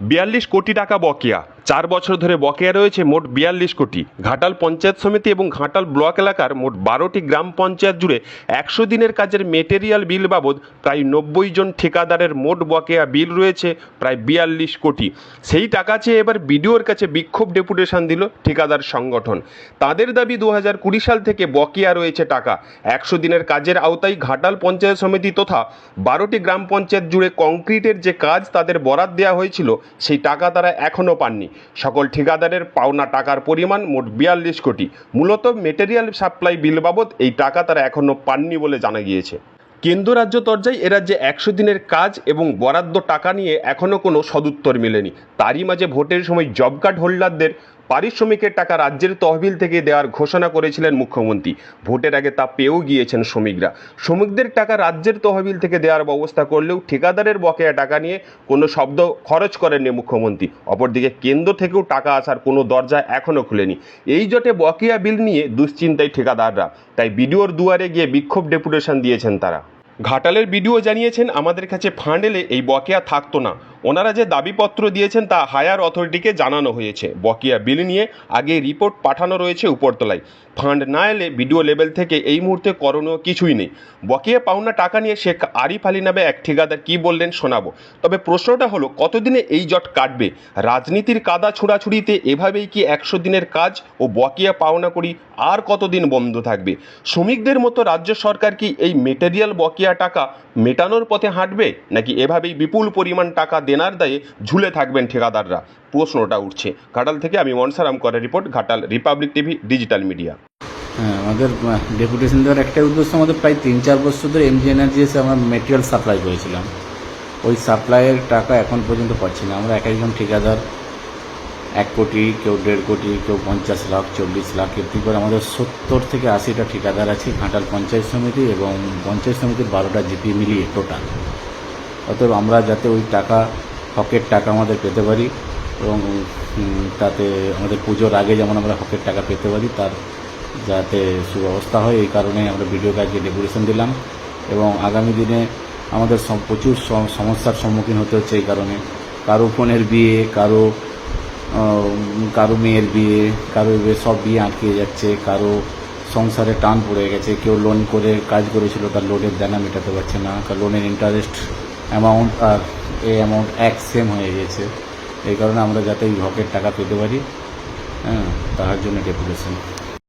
বিয়াল্লিশ কোটি টাকা বকেয়া। চার বছর ধরে বকেয়া রয়েছে মোট বিয়াল্লিশ কোটি। ঘাটাল পঞ্চায়েত সমিতি এবং ঘাটাল ব্লক এলাকার মোট বারোটি গ্রাম পঞ্চায়েত জুড়ে একশো দিনের কাজের মেটেরিয়াল বিল বাবদ প্রায় নব্বই জন ঠিকাদারের মোট বকেয়া বিল রয়েছে প্রায় বিয়াল্লিশ কোটি। সেই টাকা চেয়ে এবার বিডিওর কাছে বিক্ষোভ ডেপুটেশন দিল ঠিকাদার সংগঠন। তাদের দাবি দু হাজার কুড়ি সাল থেকে বকেয়া রয়েছে টাকা। একশো দিনের কাজের আওতায় ঘাটাল পঞ্চায়েত সমিতি তথা বারোটি গ্রাম পঞ্চায়েত জুড়ে কংক্রিটের যে কাজ তাদের বরাদ দেওয়া হয়েছিল, সেই টাকা তারা এখনও পাননি। সকল ঠিকাদারের পাওনা টাকার পরিমাণ মোট বিয়াল্লিশ কোটি। মূলত মেটেরিয়াল সাপ্লাই বিল বাবদ এই টাকা তারা এখনও পাননি বলে জানা গিয়েছে। কেন্দ্র রাজ্য পর্যায়ে এ রাজ্যে একশো দিনের কাজ এবং বরাদ্দ টাকা নিয়ে এখনও কোনো সদুত্তর মেলেনি। তারই মাঝে ভোটের সময় জব কার্ড হোল্ডারদের পারিশ্রমিকের টাকা রাজ্যের তহবিল থেকে দেওয়ার ঘোষণা করেছিলেন মুখ্যমন্ত্রী। ভোটের আগে তা পেয়েও গিয়েছেন শ্রমিকরা। শ্রমিকদের টাকা রাজ্যের তহবিল থেকে দেওয়ার ব্যবস্থা করলেও ঠিকাদারের বকেয়া টাকা নিয়ে কোনো শব্দ খরচ করেননি মুখ্যমন্ত্রী। অপরদিকে কেন্দ্র থেকেও টাকা আসার কোনো দরজা এখনও খুলেনি। এই জটে বকেয়া বিল নিয়ে দুশ্চিন্তায় ঠিকাদাররা। তাই বিডিওর দুয়ারে গিয়ে বিক্ষোভ ডেপুটেশন দিয়েছেন তারা। ঘাটালের বিডিও জানিয়েছেন, আমাদের কাছে ফান্ড এলে এই বকেয়া থাকতো না। ওনারা যে দাবিপত্র দিয়েছেন তা হায়ার অথরিটিকে জানানো হয়েছে। বকেয়া বিল নিয়ে আগে রিপোর্ট পাঠানো রয়েছে উপরতলায়। ফান্ড না এলে বিডিও লেভেল থেকে এই মুহূর্তে করণীয় কিছুই নেই। বকেয়া পাওনা টাকা নিয়ে শেখ আরিফ আলী নামে এক ঠিকাদার কী বললেন শোনাবো। তবে প্রশ্নটা হলো, কতদিনে এই জট কাটবে? রাজনীতির কাদা ছোড়াছুড়িতে এভাবেই কি একশো দিনের কাজ ও বকেয়া পাওনা করি আর কতদিন বন্ধ থাকবে? শ্রমিকদের মতো রাজ্য সরকার কি এই মেটেরিয়াল বকেয়া টাকা মেটানোর পথে হাঁটবে? নাকি এভাবেই বিপুল পরিমাণ টাকা দেনার দায়ে ঝুলে থাকবেন ঠিকাদাররা। প্রশ্নটা উঠছে, ঘাটাল থেকে আমি মনসারাম করে report, Ghatal Republic TV, digital media. হ্যাঁ আমাদের ডেপুটেশন দেওয়ার একটাই উদ্দেশ্য আমাদের প্রায় তিন চার বছর ধরে এমজি এনার্জি এসে আমরা মেটেরিয়াল সাপ্লাই করেছিলাম। ওই সাপ্লাইয়ের টাকা এখন পর্যন্ত পাচ্ছি না। আমরা এক একজন ঠিকাদার। এক কোটি, কেউ দেড় কোটি, কেউ পঞ্চাশ লাখ, চল্লিশ লাখ এরকম করে আমাদের সত্তর থেকে আশিটা ঠিকাদার আছে ঘাটাল পঞ্চায়েত সমিতি এবং পঞ্চায়েত সমিতির বারোটা জিপি মিলিয়ে টোটাল অতএব আমরা যাতে ওই টাকা হকের টাকা আমাদের পেতে পারি এবং তাতে আমাদের পুজোর আগে যেমন আমরা হকের টাকা পেতে পারি, তার যাতে সুব্যবস্থা হয়, এই কারণে আমরা ভিডিও কাজকে ডেকোরেশন দিলাম। এবং আগামী দিনে আমাদের প্রচুর সম- সমস্যার সম্মুখীন হতে হচ্ছে এই কারণে। কারও ফোনের বিয়ে, কারও কারও মেয়ের বিয়ে, কারও সব বিয়ে আটকে যাচ্ছে, কারও সংসারে টান পড়ে গেছে, কেউ লোন করে, কাজ করেছিল, তার লোনের দেনা মেটাতে পারছে না লোনের ইন্টারেস্ট অ্যামাউন্ট আর এই অ্যামাউন্ট এক সেম হয়ে গেছে এই কারণে আমরা যাতে এই হকের টাকা পেতে পারি হ্যাঁ তার জন্য ডেপুটেশন